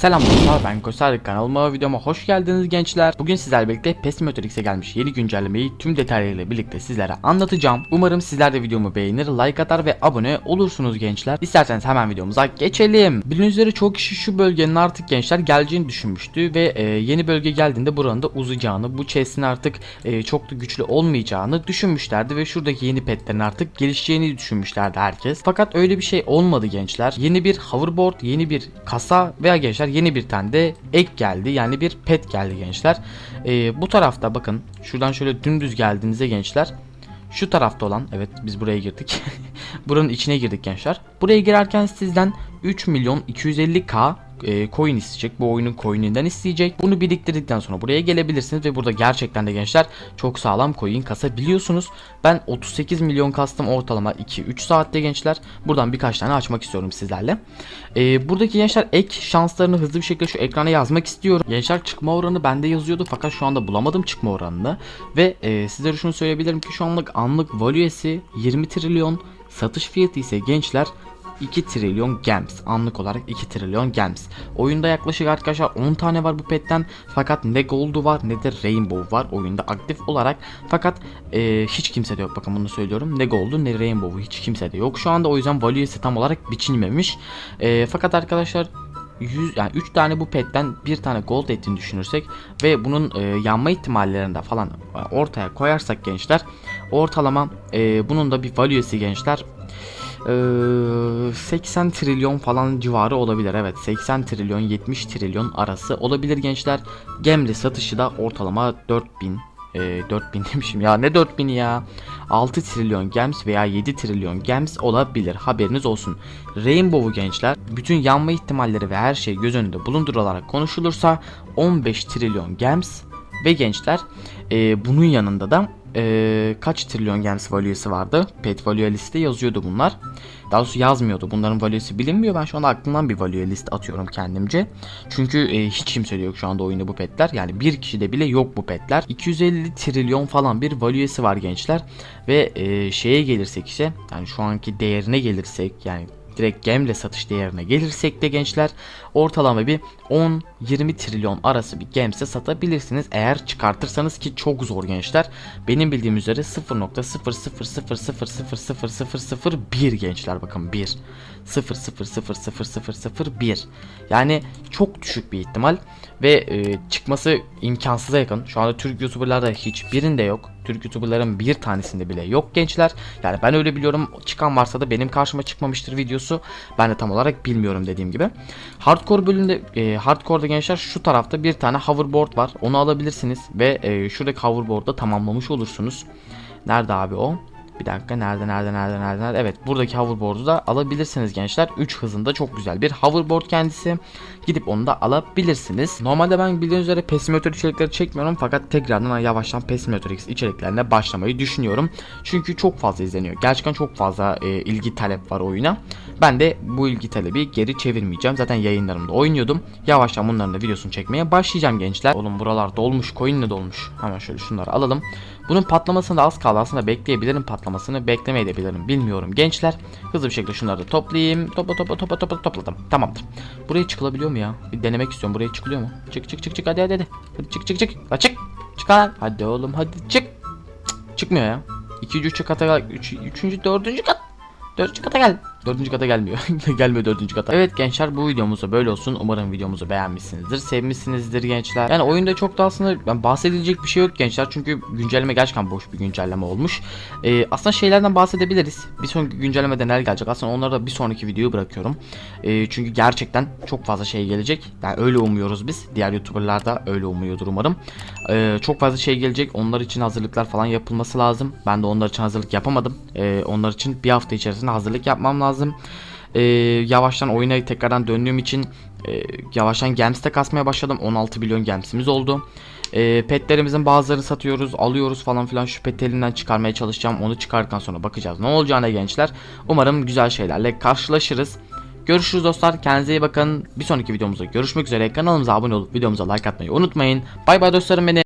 Selam dostlar ben Kosarik kanalıma videoma hoş geldiniz gençler. Bugün sizlerle birlikte Pesimeter X'e gelmiş yeni güncellemeyi tüm detaylarıyla birlikte sizlere anlatacağım. Umarım sizler de videomu beğenir, like atar ve abone olursunuz gençler. İsterseniz hemen videomuza geçelim. Bildiğiniz üzere çok kişi şu bölgenin artık gençler geleceğini düşünmüştü ve e, yeni bölge geldiğinde buranın da uzayacağını, bu chest'in artık e, çok da güçlü olmayacağını düşünmüşlerdi ve şuradaki yeni petlerin artık gelişeceğini düşünmüşlerdi herkes. Fakat öyle bir şey olmadı gençler. Yeni bir hoverboard, yeni bir kasa veya gençler yeni bir tane de ek geldi. Yani bir pet geldi gençler. Ee, bu tarafta bakın şuradan şöyle dümdüz geldiğinizde gençler şu tarafta olan evet biz buraya girdik. Buranın içine girdik gençler. Buraya girerken sizden 3 milyon 250k e, coin isteyecek. Bu oyunun coin'inden isteyecek. Bunu biriktirdikten sonra buraya gelebilirsiniz ve burada gerçekten de gençler çok sağlam coin kasabiliyorsunuz. Ben 38 milyon kastım ortalama 2-3 saatte gençler. Buradan birkaç tane açmak istiyorum sizlerle. E, buradaki gençler ek şanslarını hızlı bir şekilde şu ekrana yazmak istiyorum. Gençler çıkma oranı bende yazıyordu fakat şu anda bulamadım çıkma oranını. Ve e, sizlere şunu söyleyebilirim ki şu anlık anlık valuesi 20 trilyon. Satış fiyatı ise gençler 2 trilyon gems. Anlık olarak 2 trilyon gems. Oyunda yaklaşık arkadaşlar 10 tane var bu petten. Fakat ne gold'u var ne de rainbow var oyunda aktif olarak. Fakat e, hiç kimse de yok. Bakın bunu söylüyorum. Ne gold'u ne rainbow'u hiç kimse de yok. Şu anda o yüzden value'si tam olarak biçilmemiş. E, fakat arkadaşlar 100 yani 3 tane bu petten bir tane gold ettiğini düşünürsek ve bunun e, yanma ihtimallerini de falan ortaya koyarsak gençler ortalama e, bunun da bir value'si gençler 80 trilyon falan civarı olabilir. Evet 80 trilyon 70 trilyon arası olabilir gençler. Gemli satışı da ortalama 4000 e, 4000 demişim ya ne 4000 ya 6 trilyon gems veya 7 trilyon gems olabilir haberiniz olsun Rainbow'u gençler bütün yanma ihtimalleri ve her şey göz önünde bulundurularak konuşulursa 15 trilyon gems ve gençler e, bunun yanında da e, kaç trilyon gems value'si vardı? Pet value liste yazıyordu bunlar. Daha doğrusu yazmıyordu. Bunların value'si bilinmiyor. Ben şu anda aklımdan bir value list atıyorum kendimce. Çünkü e, hiç kimse yok şu anda oyunda bu petler. Yani bir kişide bile yok bu petler. 250 trilyon falan bir value'si var gençler. Ve e, şeye gelirsek ise yani şu anki değerine gelirsek yani direkt gemle satış değerine gelirsek de gençler ortalama bir 10-20 trilyon arası bir gemse satabilirsiniz eğer çıkartırsanız ki çok zor gençler. Benim bildiğim üzere 0.000000001 gençler bakın 1 0.0000001 yani çok düşük bir ihtimal ve e, çıkması imkansıza yakın. Şu anda Türk YouTuber'larda hiçbirinde yok. Türk YouTuber'ların bir tanesinde bile yok gençler. Yani ben öyle biliyorum. Çıkan varsa da benim karşıma çıkmamıştır videosu. Ben de tam olarak bilmiyorum dediğim gibi. Hardcore bölümünde e, Hardcore'da gençler şu tarafta bir tane hoverboard var. Onu alabilirsiniz ve e, şuradaki hoverboard'da tamamlamış olursunuz. Nerede abi o? Bir dakika nerede nerede nerede nerede nerede? Evet buradaki hoverboard'u da alabilirsiniz gençler. 3 hızında çok güzel bir hoverboard kendisi. Gidip onu da alabilirsiniz. Normalde ben bildiğiniz üzere Pesimeter içerikleri çekmiyorum Fakat tekrardan yavaştan Pesimeter X içeriklerine başlamayı düşünüyorum. Çünkü çok fazla izleniyor. Gerçekten çok fazla e, ilgi talep var oyuna. Ben de bu ilgi talebi geri çevirmeyeceğim. Zaten yayınlarımda oynuyordum. Yavaştan bunların da videosunu çekmeye başlayacağım gençler. Oğlum buralar dolmuş coinle dolmuş? Hemen şöyle şunları alalım bunun patlamasını da az kaldı. Aslında bekleyebilirim patlamasını. Beklemeyebilirim bilmiyorum. Gençler Hızlı bir şekilde şunları da toplayayım. Topla topla topla topla topladım. Tamamdır. Buraya çıkılabiliyor mu ya? Bir denemek istiyorum. Buraya çıkılıyor mu? Çık çık çık çık. Hadi hadi hadi. Hadi çık çık çık. La çık. Çık lan hadi oğlum hadi çık. Cık, Çıkmıyor ya. 2. 3. kata 3. 3. 4. kat. Dördüncü kata gel. Dördüncü kata gelmiyor. Gelmiyor dördüncü kata. Evet gençler bu videomuz da böyle olsun. Umarım videomuzu beğenmişsinizdir. Sevmişsinizdir gençler. Yani oyunda çok da aslında yani bahsedilecek bir şey yok gençler. Çünkü güncelleme gerçekten boş bir güncelleme olmuş. Ee, aslında şeylerden bahsedebiliriz. Bir sonraki güncellemede neler gelecek. Aslında onları da bir sonraki videoyu bırakıyorum. Ee, çünkü gerçekten çok fazla şey gelecek. Yani öyle umuyoruz biz. Diğer youtuberlar da öyle umuyordur umarım. Ee, çok fazla şey gelecek. Onlar için hazırlıklar falan yapılması lazım. Ben de onlar için hazırlık yapamadım. Ee, onlar için bir hafta içerisinde hazırlık yapmam lazım. Ee, yavaştan oyuna tekrardan döndüğüm için e, yavaştan Gems'te kasmaya başladım. 16 milyon Gems'imiz oldu. E, petlerimizin bazılarını satıyoruz, alıyoruz falan filan. Şu pet elinden çıkarmaya çalışacağım. Onu çıkardıktan sonra bakacağız ne olacağına gençler. Umarım güzel şeylerle karşılaşırız. Görüşürüz dostlar. Kendinize iyi bakın. Bir sonraki videomuzda görüşmek üzere. Kanalımıza abone olup videomuza like atmayı unutmayın. Bay bay dostlarım beni.